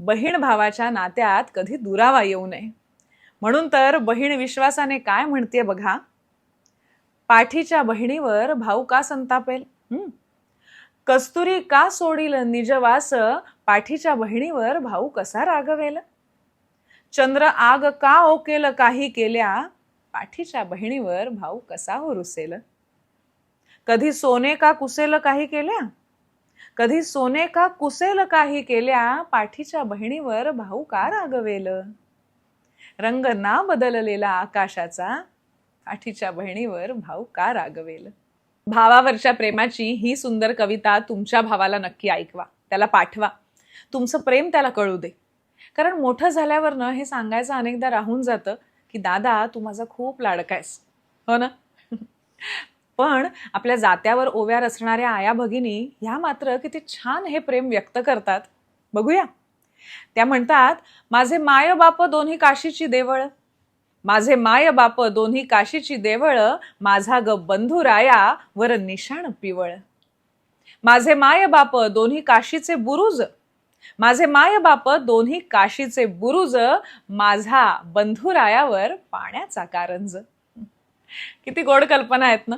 बहीण भावाच्या नात्यात कधी दुरावा येऊ नये. म्हणून तर बहीण विश्वासाने काय म्हणते बघा? पाठीच्या बहिणीवर भाऊ का संतापेल? कस्तुरी का सोडील निजवास? पाठीच्या बहिणीवर भाऊ कसा रागवेल? चंद्र आग का ओकेल काही केल्या? पाठीच्या बहिणीवर भाऊ कसा हो रुसेल कधी सोने का कुसेल काही केल्या? कधी सोने का कुसेल काही केल्या पाठीच्या बहिणीवर भाऊ का रागवेल? रंग ना बदललेला आकाशाचा पाठीच्या बहिणीवर भाऊ का रागवेल? भावावरच्या प्रेमाची ही सुंदर कविता तुमच्या भावाला नक्की ऐकवा त्याला पाठवा. तुमचं प्रेम त्याला कळू दे. कारण मोठं झाल्यावरनं हे सांगायचं अनेकदा राहून जातं की दादा तू माझा खूप लाडकायस हो ना? पण आपल्या जात्यावर ओव्या रचणाऱ्या आया भगिनी ह्या मात्र किती छान हे प्रेम व्यक्त करतात. बघूया. त्या म्हणतात माझे माय बाप दोन्ही काशीची देवळ. माझे माय बाप दोन्ही काशीची देवळ. माझा ग बंधुराया वर निशाण पिवळ. माझे माय बाप दोन्ही काशीचे बुरुज. माझे माय बाप दोन्ही काशीचे बुरुज. माझा बंधुरायावर पाण्याचा कारंज. किती गोड कल्पना आहेत ना.